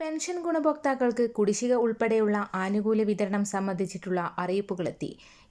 Pension ഗുണഭോക്താക്കൾക്ക് കുടിശ്ശിക ഉൾപ്പെടെയുള്ള ആനുകൂല്യ വിതരണം സംബന്ധിച്ചിട്ടുള്ള അറിയിപ്പുകളെത്തി.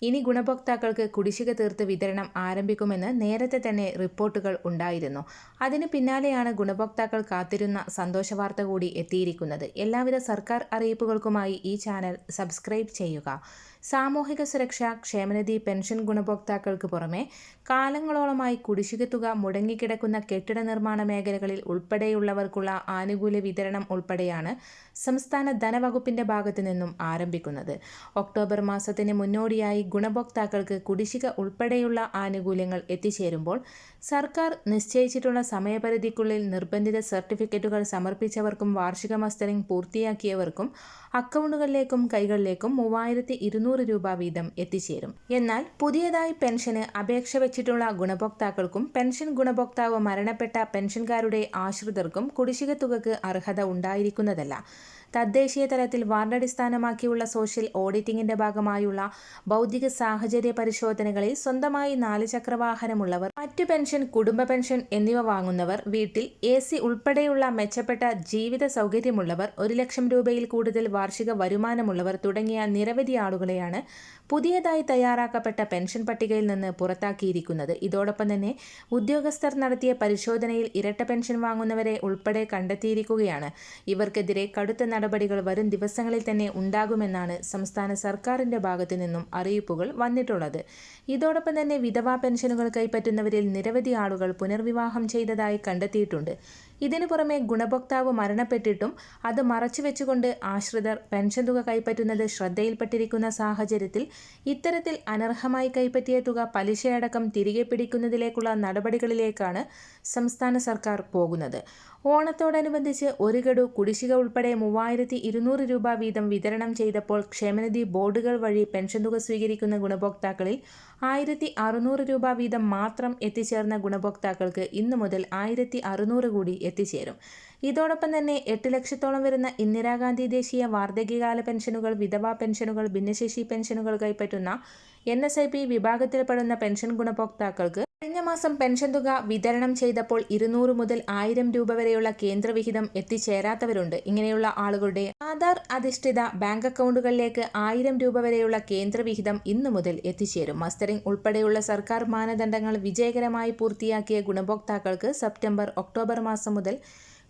ഇനി ഗുണഭോക്താക്കൾക്ക് കുടിശ്ശിക തീർത്ത് വിതരണം ആരംഭിക്കുമെന്ന് നേരത്തെ തന്നെ റിപ്പോർട്ടുകൾ ഉണ്ടായിരുന്നു. അതിന് പിന്നാലെയാണ് ഗുണഭോക്താക്കൾ കാത്തിരുന്ന സന്തോഷവാർത്ത കൂടി എത്തിയിരിക്കുന്നത്. എല്ലാവിധ സർക്കാർ അറിയിപ്പുകൾക്കുമായി ഈ ചാനൽ സബ്സ്ക്രൈബ് ചെയ്യുക. സാമൂഹിക സുരക്ഷ ക്ഷേമനിധി പെൻഷൻ ഗുണഭോക്താക്കൾക്ക് പുറമെ കാലങ്ങളോളമായി കുടിശ്ശിക തുക മുടങ്ങിക്കിടക്കുന്ന കെട്ടിട നിർമ്മാണ മേഖലകളിൽ ഉൾപ്പെടെയുള്ളവർക്കുള്ള ആനുകൂല്യ വിതരണം ഉൾപ്പെടെയാണ് സംസ്ഥാന ധനവകുപ്പിന്റെ ഭാഗത്തു നിന്നും ആരംഭിക്കുന്നത്. ഒക്ടോബർ മാസത്തിന് മുന്നോടിയായി ഗുണഭോക്താക്കൾക്ക് കുടിശ്ശിക ഉൾപ്പെടെയുള്ള ആനുകൂല്യങ്ങൾ എത്തിച്ചേരുമ്പോൾ സർക്കാർ നിശ്ചയിച്ചിട്ടുള്ള സമയപരിധിക്കുള്ളിൽ നിർബന്ധിത സർട്ടിഫിക്കറ്റുകൾ സമർപ്പിച്ചവർക്കും വാർഷിക മസ്റ്ററിംഗ് പൂർത്തിയാക്കിയവർക്കും അക്കൗണ്ടുകളിലേക്കും കൈകളിലേക്കും മൂവായിരത്തി ഇരുന്നൂറ് രൂപ വീതം എത്തിച്ചേരും. എന്നാൽ പുതിയതായി പെൻഷന് അപേക്ഷ വെച്ചിട്ടുള്ള ഗുണഭോക്താക്കൾക്കും പെൻഷൻ ഗുണഭോക്താവ് മരണപ്പെട്ട പെൻഷൻകാരുടെ ആശ്രിതർക്കും കുടിശ്ശിക തുകക്ക് അർഹത ഉണ്ടായിരിക്കുന്നതല്ല. തദ്ദേശീയ തലത്തിൽ വാർഡടിസ്ഥാനമാക്കിയുള്ള സോഷ്യൽ ഓഡിറ്റിംഗിന്റെ ഭാഗമായുള്ള ഭൗതിക സാഹചര്യ പരിശോധനകളിൽ സ്വന്തമായി നാല് ചക്രവാഹനമുള്ളവർ മറ്റു പെൻഷൻ കുടുംബ പെൻഷൻ എന്നിവ വാങ്ങുന്നവർ വീട്ടിൽ എ സി ഉൾപ്പെടെയുള്ള മെച്ചപ്പെട്ട ജീവിത സൗകര്യമുള്ളവർ ഒരു ലക്ഷം രൂപയിൽ കൂടുതൽ വാർഷിക വരുമാനമുള്ളവർ തുടങ്ങിയ നിരവധി ആളുകളെയാണ് പുതിയതായി തയ്യാറാക്കപ്പെട്ട പെൻഷൻ പട്ടികയിൽ നിന്ന് പുറത്താക്കിയിരിക്കുന്നത്. ഇതോടൊപ്പം തന്നെ ഉദ്യോഗസ്ഥർ നടത്തിയ പരിശോധനയിൽ ഇരട്ട പെൻഷൻ വാങ്ങുന്നവരെ ഉൾപ്പെടെ കണ്ടെത്തിയിരിക്കുകയാണ്. ഇവർക്കെതിരെ കടുത്ത നടപടികൾ വരും ദിവസങ്ങളിൽ തന്നെ ഉണ്ടാകുമെന്നാണ് സംസ്ഥാന സർക്കാരിന്റെ ഭാഗത്തു നിന്നും അറിയിപ്പുകൾ വന്നിട്ടുള്ളത്. ഇതോടൊപ്പം തന്നെ വിധവാ പെൻഷനുകൾ കൈപ്പറ്റുന്നവരിൽ നിരവധി ആളുകൾ പുനർവിവാഹം ചെയ്തതായി കണ്ടെത്തിയിട്ടുണ്ട്. ഇതിനു പുറമെ ഗുണഭോക്താവ് മരണപ്പെട്ടിട്ടും അത് മറച്ചുവെച്ചുകൊണ്ട് ആശ്രിതർ പെൻഷൻ തുക കൈപ്പറ്റുന്നത് ശ്രദ്ധയിൽപ്പെട്ടിരിക്കുന്ന സാഹചര്യത്തിൽ ഇത്തരത്തിൽ അനർഹമായി കൈപ്പറ്റിയ തുക പലിശയടക്കം തിരികെ പിടിക്കുന്നതിലേക്കുള്ള നടപടികളിലേക്കാണ് സംസ്ഥാന സർക്കാർ പോകുന്നത്. ഓണത്തോടനുബന്ധിച്ച് ഒരു ഗഡു കുടിശ്ശിക ഉൾപ്പെടെ മൂവായിരത്തി ഇരുന്നൂറ് രൂപ വീതം വിതരണം ചെയ്തപ്പോൾ ക്ഷേമനിധി ബോർഡുകൾ വഴി പെൻഷൻ തുക സ്വീകരിക്കുന്ന ഗുണഭോക്താക്കളിൽ ആയിരത്തി അറുന്നൂറ് രൂപ വീതം മാത്രം എത്തിച്ചേർന്ന ഗുണഭോക്താക്കൾക്ക് ഇന്നു മുതൽ ആയിരത്തി അറുന്നൂറ് കൂടി എത്തിച്ചേരും. ഇതോടൊപ്പം തന്നെ എട്ട് ലക്ഷത്തോളം വരുന്ന ഇന്ദിരാഗാന്ധി ദേശീയ വാർദ്ധക്യകാല പെൻഷനുകൾ വിധവാ പെൻഷനുകൾ ഭിന്നശേഷി പെൻഷനുകൾ കൈപ്പറ്റുന്ന എൻ എസ് ഐ പി വിഭാഗത്തിൽപ്പെടുന്ന പെൻഷൻ ഗുണഭോക്താക്കൾക്ക് കഴിഞ്ഞ മാസം പെൻഷൻ തുക വിതരണം ചെയ്തപ്പോൾ ഇരുന്നൂറ് മുതൽ ആയിരം രൂപ വരെയുള്ള കേന്ദ്രവിഹിതം എത്തിച്ചേരാത്തവരുണ്ട്. ഇങ്ങനെയുള്ള ആളുകളുടെ ആധാർ അധിഷ്ഠിത ബാങ്ക് അക്കൗണ്ടുകളിലേക്ക് ആയിരം രൂപ വരെയുള്ള കേന്ദ്രവിഹിതം ഇന്നു മുതൽ എത്തിച്ചേരും. മസ്റ്ററിംഗ് ഉൾപ്പെടെയുള്ള സർക്കാർ മാനദണ്ഡങ്ങൾ വിജയകരമായി പൂർത്തിയാക്കിയ ഗുണഭോക്താക്കൾക്ക് സെപ്റ്റംബർ ഒക്ടോബർ മാസം മുതൽ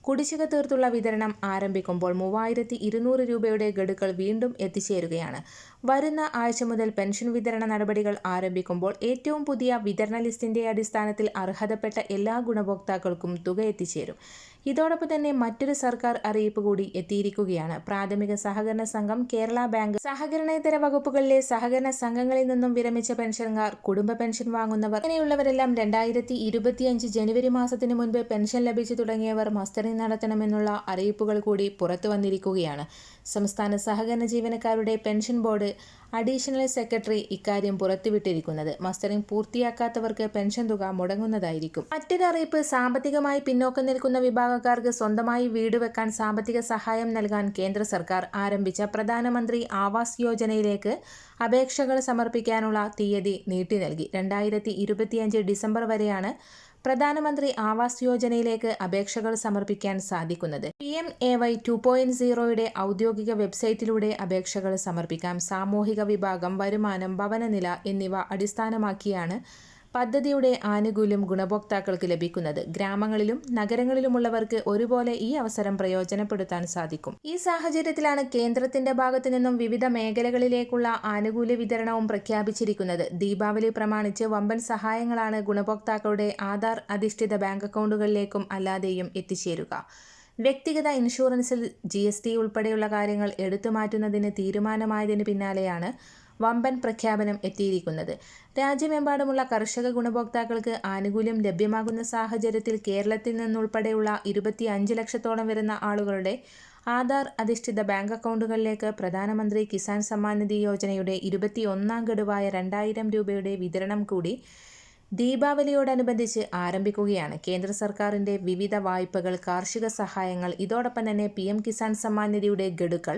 കുടിശ്ശിക തീർത്തുള്ള വിതരണം ആരംഭിക്കുമ്പോൾ മൂവായിരത്തി ഇരുന്നൂറ് രൂപയുടെ ഗഡുക്കൾ വീണ്ടും എത്തിച്ചേരുകയാണ്. വരുന്ന ആഴ്ച മുതൽ പെൻഷൻ വിതരണ നടപടികൾ ആരംഭിക്കുമ്പോൾ ഏറ്റവും പുതിയ വിതരണ ലിസ്റ്റിന്റെ അടിസ്ഥാനത്തിൽ അർഹതപ്പെട്ട എല്ലാ ഗുണഭോക്താക്കൾക്കും തുക എത്തിച്ചേരും. ഇതോടൊപ്പം തന്നെ മറ്റൊരു സർക്കാർ അറിയിപ്പ് കൂടി എത്തിയിരിക്കുകയാണ്. പ്രാഥമിക സഹകരണ സംഘം കേരള ബാങ്ക് സഹകരണേതര വകുപ്പുകളിലെ സഹകരണ സംഘങ്ങളിൽ നിന്നും വിരമിച്ച പെൻഷൻകാർ കുടുംബ പെൻഷൻ വാങ്ങുന്നവർ അങ്ങനെയുള്ളവരെല്ലാം രണ്ടായിരത്തി ഇരുപത്തിയഞ്ച് ജനുവരി മാസത്തിന് മുൻപ് പെൻഷൻ ലഭിച്ചു തുടങ്ങിയവർ മസ്റ്ററിംഗ് നടത്തണമെന്നുള്ള അറിയിപ്പുകൾ കൂടി പുറത്തു വന്നിരിക്കുകയാണ്. സംസ്ഥാന സഹകരണ ജീവനക്കാരുടെ പെൻഷൻ ബോർഡ് അഡീഷണൽ സെക്രട്ടറി ഇക്കാര്യം പുറത്തുവിട്ടിരിക്കുന്നത്. മസ്റ്ററിംഗ് പൂർത്തിയാക്കാത്തവർക്ക് പെൻഷൻ തുക മുടങ്ങുന്നതായിരിക്കും. മറ്റൊരു അറിയിപ്പ് സാമ്പത്തികമായി പിന്നോക്കം നിൽക്കുന്ന വിഭാഗക്കാർക്ക് സ്വന്തമായി വീട് വെക്കാൻ സാമ്പത്തിക സഹായം നൽകാൻ കേന്ദ്ര സർക്കാർ ആരംഭിച്ച പ്രധാനമന്ത്രി ആവാസ് യോജനയിലേക്ക് അപേക്ഷകൾ സമർപ്പിക്കാനുള്ള തീയതി നീട്ടി നൽകി. രണ്ടായിരത്തി ഇരുപത്തിയഞ്ച് ഡിസംബർ വരെയാണ് പ്രധാനമന്ത്രി ആവാസ് യോജനയിലേക്ക് അപേക്ഷകൾ സമർപ്പിക്കാൻ സാധിക്കുന്നത്. P M A Y two point സീറോയുടെ ഔദ്യോഗിക വെബ്സൈറ്റിലൂടെ അപേക്ഷകൾ സമർപ്പിക്കാം. സാമൂഹിക വിഭാഗം വരുമാനം ഭവനനില എന്നിവ അടിസ്ഥാനമാക്കിയാണ് പദ്ധതിയുടെ ആനുകൂല്യം ഗുണഭോക്താക്കൾക്ക് ലഭിക്കുന്നത് ഗ്രാമങ്ങളിലും നഗരങ്ങളിലുമുള്ളവർക്ക് ഒരുപോലെ ഈ അവസരം പ്രയോജനപ്പെടുത്താൻ സാധിക്കും. ഈ സാഹചര്യത്തിലാണ് കേന്ദ്രത്തിന്റെ ഭാഗത്തു നിന്നും വിവിധ മേഖലകളിലേക്കുള്ള ആനുകൂല്യ വിതരണവും പ്രഖ്യാപിച്ചിരിക്കുന്നത്. ദീപാവലി പ്രമാണിച്ച് വമ്പൻ സഹായങ്ങളാണ് ഗുണഭോക്താക്കളുടെ ആധാർ അധിഷ്ഠിത ബാങ്ക് അക്കൗണ്ടുകളിലേക്കും അല്ലാതെയും എത്തിച്ചേരുക. വ്യക്തിഗത ഇൻഷുറൻസിൽ ജി എസ് ടി ഉൾപ്പെടെയുള്ള കാര്യങ്ങൾ എടുത്തു മാറ്റുന്നതിന് തീരുമാനമായതിന് പിന്നാലെയാണ് വമ്പൻ പ്രഖ്യാപനം എത്തിയിരിക്കുന്നത്. രാജ്യമെമ്പാടുമുള്ള കർഷക ഗുണഭോക്താക്കൾക്ക് ആനുകൂല്യം ലഭ്യമാകുന്ന സാഹചര്യത്തിൽ കേരളത്തിൽ നിന്നുൾപ്പെടെയുള്ള ഇരുപത്തി അഞ്ച് ലക്ഷത്തോളം വരുന്ന ആളുകളുടെ ആധാർ അധിഷ്ഠിത ബാങ്ക് അക്കൗണ്ടുകളിലേക്ക് പ്രധാനമന്ത്രി കിസാൻ സമ്മാൻ നിധി യോജനയുടെ ഇരുപത്തി ഒന്നാം ഗഡുവായ രണ്ടായിരം രൂപയുടെ വിതരണം കൂടി ദീപാവലിയോടനുബന്ധിച്ച് ആരംഭിക്കുകയാണ്. കേന്ദ്ര സർക്കാരിന്റെ വിവിധ വായ്പകൾ കാർഷിക സഹായങ്ങൾ ഇതോടൊപ്പം തന്നെ പി കിസാൻ സമ്മാൻ നിധിയുടെ ഗഡുക്കൾ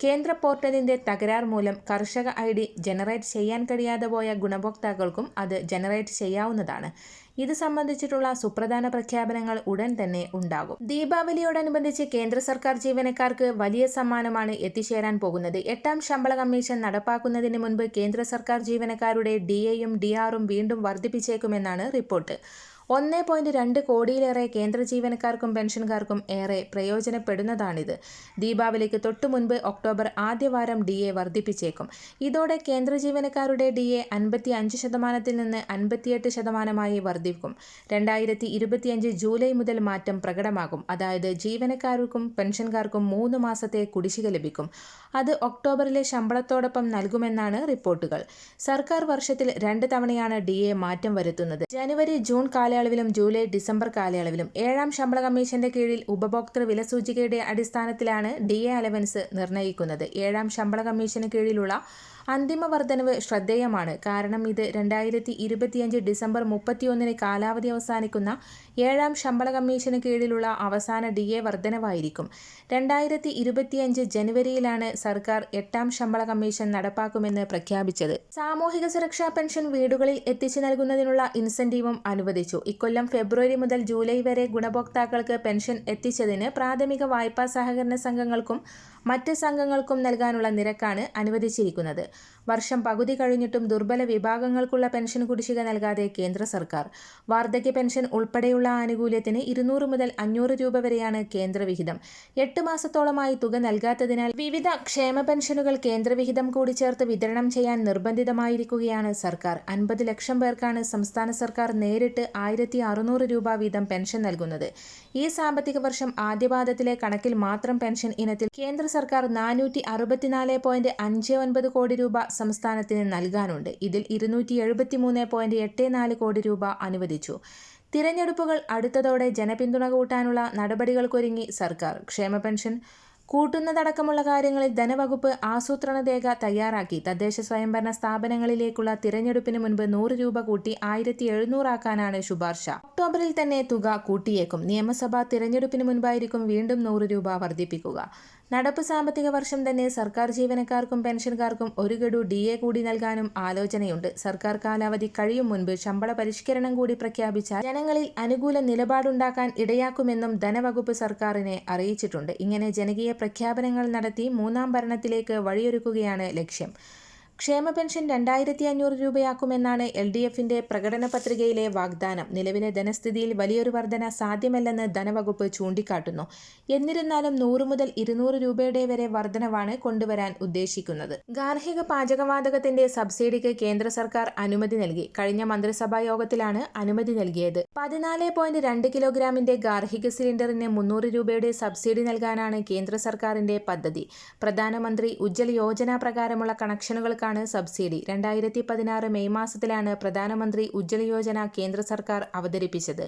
കേന്ദ്ര പോർട്ടലിന്റെ തകരാർ മൂലം കർഷക ഐ ഡി ജനറേറ്റ് ചെയ്യാൻ കഴിയാതെ പോയ ഗുണഭോക്താക്കൾക്കും അത് ജനറേറ്റ് ചെയ്യാവുന്നതാണ്. ഇത് സംബന്ധിച്ചിട്ടുള്ള സുപ്രധാന പ്രഖ്യാപനങ്ങൾ ഉടൻ തന്നെ ഉണ്ടാകും. ദീപാവലിയോടനുബന്ധിച്ച് കേന്ദ്ര സർക്കാർ ജീവനക്കാർക്ക് വലിയ സമ്മാനമാണ് എത്തിച്ചേരാൻ പോകുന്നത്. എട്ടാം ശമ്പള കമ്മീഷൻ നടപ്പാക്കുന്നതിന് മുൻപ് കേന്ദ്ര സർക്കാർ ജീവനക്കാരുടെ ഡി എയും ഡി ആറും വീണ്ടും വർദ്ധിപ്പിച്ചേക്കുമെന്നാണ് റിപ്പോർട്ട്. ഒന്ന് പോയിന്റ് രണ്ട് കോടിയിലേറെ കേന്ദ്ര ജീവനക്കാർക്കും പെൻഷൻകാർക്കും ഏറെ പ്രയോജനപ്പെടുന്നതാണിത്. ദീപാവലിക്ക് തൊട്ടു മുൻപ് ഒക്ടോബർ ആദ്യവാരം ഡി എ വർദ്ധിപ്പിച്ചേക്കും. ഇതോടെ കേന്ദ്ര ജീവനക്കാരുടെ ഡി എ അൻപത്തി അഞ്ച് ശതമാനത്തിൽ നിന്ന് അൻപത്തിയെട്ട് ശതമാനമായി വർദ്ധിക്കും. രണ്ടായിരത്തി ഇരുപത്തിയഞ്ച് ജൂലൈ മുതൽ മാറ്റം പ്രകടമാകും. അതായത് ജീവനക്കാർക്കും പെൻഷൻകാർക്കും മൂന്ന് മാസത്തെ കുടിശ്ശിക ലഭിക്കും. അത് ഒക്ടോബറിലെ ശമ്പളത്തോടൊപ്പം നൽകുമെന്നാണ് റിപ്പോർട്ടുകൾ. സർക്കാർ വർഷത്തിൽ രണ്ട് തവണയാണ് ഡി എ മാറ്റം വരുത്തുന്നത്. ജനുവരി ജൂൺ കാലയളവിലും ജൂലൈ ഡിസംബർ കാലയളവിലും ഏഴാം ശമ്പള കമ്മീഷന്റെ കീഴിൽ ഉപഭോക്തൃ വില സൂചികയുടെ അടിസ്ഥാനത്തിലാണ് ഡി എ അലവൻസ് നിർണയിക്കുന്നത് ഏഴാം ശമ്പള കമ്മീഷന് കീഴിലുള്ള അന്തിമ വർധനവ് ശ്രദ്ധേയമാണ്. കാരണം ഇത് രണ്ടായിരത്തി ഇരുപത്തിയഞ്ച് ഡിസംബർ മുപ്പത്തിയൊന്നിന് കാലാവധി അവസാനിക്കുന്ന ഏഴാം ശമ്പള കമ്മീഷന് കീഴിലുള്ള അവസാന ഡി എ വർധനവായിരിക്കും രണ്ടായിരത്തി ഇരുപത്തിയഞ്ച് ജനുവരിയിലാണ് സർക്കാർ എട്ടാം ശമ്പള കമ്മീഷൻ നടപ്പാക്കുമെന്ന് പ്രഖ്യാപിച്ചത്. സാമൂഹിക സുരക്ഷാ പെൻഷൻ വീടുകളിൽ എത്തിച്ചു നൽകുന്നതിനുള്ള ഇൻസെന്റീവും അനുവദിച്ചു. ഇക്കൊല്ലം ഫെബ്രുവരി മുതൽ ജൂലൈ വരെ ഗുണഭോക്താക്കൾക്ക് പെൻഷൻ എത്തിച്ചതിന് പ്രാഥമിക വായ്പാ സഹകരണ സംഘങ്ങൾക്കും മറ്റ് സംഘങ്ങൾക്കും നൽകാനുള്ള നിരക്കാണ് അനുവദിച്ചിരിക്കുന്നത്. വർഷം പകുതി കഴിഞ്ഞിട്ടും ദുർബല വിഭാഗങ്ങൾക്കുള്ള പെൻഷൻ കുടിശ്ശിക നൽകാതെ കേന്ദ്ര സർക്കാർ. വാർദ്ധക്യ പെൻഷൻ ഉൾപ്പെടെയുള്ള ആനുകൂല്യത്തിന് ഇരുന്നൂറ് മുതൽ അഞ്ഞൂറ് രൂപ വരെയാണ് കേന്ദ്രവിഹിതം എട്ട് മാസത്തോളമായി തുക നൽകാത്തതിനാൽ വിവിധ ക്ഷേമ പെൻഷനുകൾ കേന്ദ്രവിഹിതം കൂടി ചേർത്ത് വിതരണം ചെയ്യാൻ നിർബന്ധിതമായിരിക്കുകയാണ് സർക്കാർ. അൻപത് ലക്ഷം പേർക്കാണ് സംസ്ഥാന സർക്കാർ നേരിട്ട് ആയിരത്തി അറുന്നൂറ് രൂപ വീതം പെൻഷൻ നൽകുന്നത്. ഈ സാമ്പത്തിക വർഷം ആദ്യപാദത്തിലെ കണക്കിൽ മാത്രം പെൻഷൻ ഇനത്തിൽ കേന്ദ്ര സർക്കാർ നാനൂറ്റി അറുപത്തിനാല് പോയിന്റ് അഞ്ച് ഒൻപത് കോടി രൂപ സംസ്ഥാനത്തിന് നൽകാനുണ്ട്. ഇതിൽ ഇരുന്നൂറ്റി എഴുപത്തി മൂന്ന് പോയിന്റ് എട്ട് നാല് കോടി രൂപ അനുവദിച്ചു. തിരഞ്ഞെടുപ്പുകൾ അടുത്തതോടെ ജനപിന്തുണ കൂട്ടാനുള്ള നടപടികൾക്കൊരുങ്ങി സർക്കാർ. ക്ഷേമ പെൻഷൻ കൂട്ടുന്നതടക്കമുള്ള കാര്യങ്ങളിൽ ധനവകുപ്പ് ആസൂത്രണ രേഖ തയ്യാറാക്കി. തദ്ദേശ സ്വയംഭരണ സ്ഥാപനങ്ങളിലേക്കുള്ള തിരഞ്ഞെടുപ്പിന് മുൻപ് നൂറ് രൂപ കൂട്ടി ആയിരത്തി എഴുന്നൂറാക്കാനാണ് ശുപാർശ. ഒക്ടോബറിൽ തന്നെ തുക കൂട്ടിയേക്കും. നിയമസഭാ തിരഞ്ഞെടുപ്പിന് മുൻപായിരിക്കും വീണ്ടും നൂറ് രൂപ വർദ്ധിപ്പിക്കുക. നടപ്പ് സാമ്പത്തിക വർഷം തന്നെ സർക്കാർ ജീവനക്കാർക്കും പെൻഷൻകാർക്കും ഒരു ഗഡു ഡി എ കൂടി നൽകാനും ആലോചനയുണ്ട്. സർക്കാർ കാലാവധി കഴിയും മുൻപ് ശമ്പള പരിഷ്കരണം കൂടി പ്രഖ്യാപിച്ചാൽ ജനങ്ങളിൽ അനുകൂല നിലപാടുണ്ടാക്കാൻ ഇടയാക്കുമെന്നും ധനവകുപ്പ് സർക്കാരിനെ അറിയിച്ചിട്ടുണ്ട്. ഇങ്ങനെ ജനകീയ പ്രഖ്യാപനങ്ങൾ നടത്തി മൂന്നാം ഭരണത്തിലേക്ക് വഴിയൊരുക്കുകയാണ് ലക്ഷ്യം. ക്ഷേമ പെൻഷൻ രണ്ടായിരത്തി അഞ്ഞൂറ് രൂപയാക്കുമെന്നാണ് എൽ ഡി എഫിന്റെ പ്രകടന പത്രികയിലെ വാഗ്ദാനം. നിലവിലെ ധനസ്ഥിതിയിൽ വലിയൊരു വർധന സാധ്യമല്ലെന്ന് ധനവകുപ്പ് ചൂണ്ടിക്കാട്ടുന്നു. എന്നിരുന്നാലും നൂറ് മുതൽ ഇരുന്നൂറ് രൂപയുടെ വരെ വർധനവാണ് കൊണ്ടുവരാൻ ഉദ്ദേശിക്കുന്നത്. ഗാർഹിക പാചകവാതകത്തിന്റെ സബ്സിഡിക്ക് കേന്ദ്ര സർക്കാർ അനുമതി നൽകി. കഴിഞ്ഞ മന്ത്രിസഭാ യോഗത്തിലാണ് അനുമതി നൽകിയത്. പതിനാല് പോയിന്റ് രണ്ട് കിലോഗ്രാമിന്റെ ഗാർഹിക സിലിണ്ടറിന് മുന്നൂറ് രൂപയുടെ സബ്സിഡി നൽകാനാണ് കേന്ദ്ര സർക്കാരിന്റെ പദ്ധതി. പ്രധാനമന്ത്രി ഉജ്ജൽ യോജന പ്രകാരമുള്ള കണക്ഷനുകൾക്കാണ് സബ്സിഡി. രണ്ടായിരത്തി പതിനാറ് മെയ് മാസത്തിലാണ് പ്രധാനമന്ത്രി ഉജ്ജ്വല യോജന കേന്ദ്ര സർക്കാർ അവതരിപ്പിച്ചത്.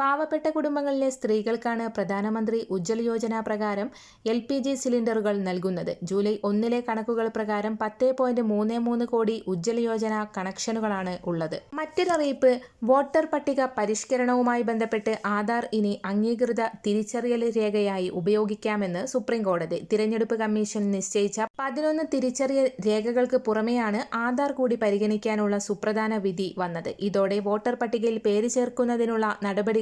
പാവപ്പെട്ട കുടുംബങ്ങളിലെ സ്ത്രീകൾക്കാണ് പ്രധാനമന്ത്രി ഉജ്ജൽ യോജന പ്രകാരം എൽ പി ജി സിലിണ്ടറുകൾ നൽകുന്നത്. ജൂലൈ ഒന്നിലെ കണക്കുകൾ പ്രകാരം പത്ത് പോയിന്റ് മൂന്ന് മൂന്ന് കോടി ഉജ്ജൽ യോജന കണക്ഷനുകളാണ് ഉള്ളത്. മറ്റൊരറിയിപ്പ് വോട്ടർ പട്ടിക പരിഷ്കരണവുമായി ബന്ധപ്പെട്ട് ആധാർ ഇനി അംഗീകൃത തിരിച്ചറിയൽ രേഖയായി ഉപയോഗിക്കാമെന്ന് സുപ്രീം കോടതി തിരഞ്ഞെടുപ്പ് കമ്മീഷൻ നിശ്ചയിച്ച പതിനൊന്ന് തിരിച്ചറിയൽ രേഖകൾക്ക് പുറമെയാണ് ആധാർ കൂടി പരിഗണിക്കാനുള്ള സുപ്രധാന വിധി വന്നത്. ഇതോടെ വോട്ടർ പട്ടികയിൽ പേര് ചേർക്കുന്നതിനുള്ള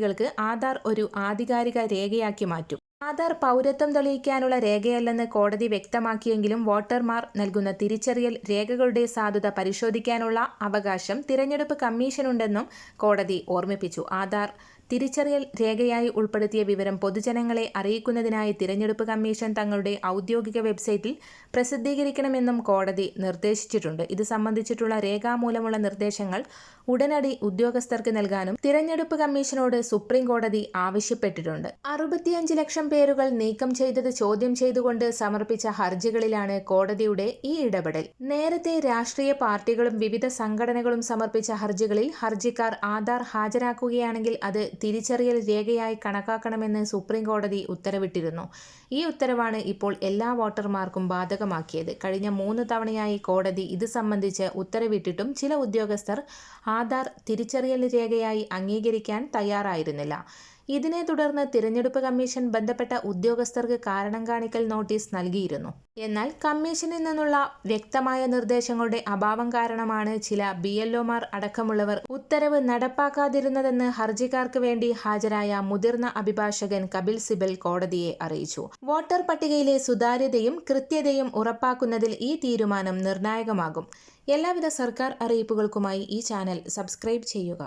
നടപടികൾക്ക് ആധാർ ഒരു ആധികാരിക രേഖയാക്കി മാറ്റും. ആധാർ പൗരത്വം തെളിയിക്കാനുള്ള രേഖയല്ലെന്ന് കോടതി വ്യക്തമാക്കിയെങ്കിലും വോട്ടർമാർ നൽകുന്ന തിരിച്ചറിയൽ രേഖകളുടെ സാധുത പരിശോധിക്കാനുള്ള അവകാശം തിരഞ്ഞെടുപ്പ് കമ്മീഷനുണ്ടെന്നും കോടതി ഓർമ്മിപ്പിച്ചു. ആധാർ തിരിച്ചറിയൽ രേഖയായി ഉൾപ്പെടുത്തിയ വിവരം പൊതുജനങ്ങളെ അറിയിക്കുന്നതിനായി തിരഞ്ഞെടുപ്പ് കമ്മീഷൻ തങ്ങളുടെ ഔദ്യോഗിക വെബ്സൈറ്റിൽ പ്രസിദ്ധീകരിക്കണമെന്നും കോടതി നിർദ്ദേശിച്ചിട്ടുണ്ട്. ഇത് സംബന്ധിച്ചിട്ടുള്ള രേഖാമൂലമുള്ള നിർദ്ദേശങ്ങൾ ഉടനടി ഉദ്യോഗസ്ഥർക്ക് നൽകാനും തിരഞ്ഞെടുപ്പ് കമ്മീഷനോട് സുപ്രീം കോടതി ആവശ്യപ്പെട്ടിട്ടുണ്ട്. അറുപത്തിയഞ്ച് ലക്ഷം പേരുകൾ നീക്കം ചെയ്തത് ചോദ്യം ചെയ്തുകൊണ്ട് സമർപ്പിച്ച ഹർജികളിലാണ് കോടതിയുടെ ഈ ഇടപെടൽ. നേരത്തെ രാഷ്ട്രീയ പാർട്ടികളും വിവിധ സംഘടനകളും സമർപ്പിച്ച ഹർജികളിൽ ഹർജിക്കാർ ആധാർ ഹാജരാക്കുകയാണെങ്കിൽ അത് തിരിച്ചറിയൽ രേഖയായി കണക്കാക്കണമെന്ന് സുപ്രീം കോടതി ഉത്തരവിട്ടിരുന്നു. ഈ ഉത്തരവാണ് ഇപ്പോൾ എല്ലാ വോട്ടർമാർക്കും ബാധകമാക്കിയത്. കഴിഞ്ഞ മൂന്ന് തവണയായി കോടതി ഇത് സംബന്ധിച്ച് ഉത്തരവിട്ടിട്ടും ചില ഉദ്യോഗസ്ഥർ ആധാർ തിരിച്ചറിയൽ രേഖയായി അംഗീകരിക്കാൻ തയ്യാറായിരുന്നില്ല. ഇതിനെ തുടർന്ന് തിരഞ്ഞെടുപ്പ് കമ്മീഷൻ ബന്ധപ്പെട്ട ഉദ്യോഗസ്ഥർക്ക് കാരണം കാണിക്കൽ നോട്ടീസ് നൽകിയിരുന്നു. എന്നാൽ കമ്മീഷനിൽ നിന്നുള്ള വ്യക്തമായ നിർദ്ദേശങ്ങളുടെ അഭാവം കാരണമാണ് ചില ബി എൽഒമാർ അടക്കമുള്ളവർ ഉത്തരവ് നടപ്പാക്കാതിരുന്നതെന്ന് ഹർജിക്കാർക്ക് വേണ്ടി ഹാജരായ മുതിർന്ന അഭിഭാഷകൻ കപിൽ സിബൽ കോടതിയെ അറിയിച്ചു. വോട്ടർ പട്ടികയിലെ സുതാര്യതയും കൃത്യതയും ഉറപ്പാക്കുന്നതിൽ ഈ തീരുമാനം നിർണായകമാകും. എല്ലാവിധ സർക്കാർ അറിയിപ്പുകൾക്കുമായി ഈ ചാനൽ സബ്സ്ക്രൈബ് ചെയ്യുക.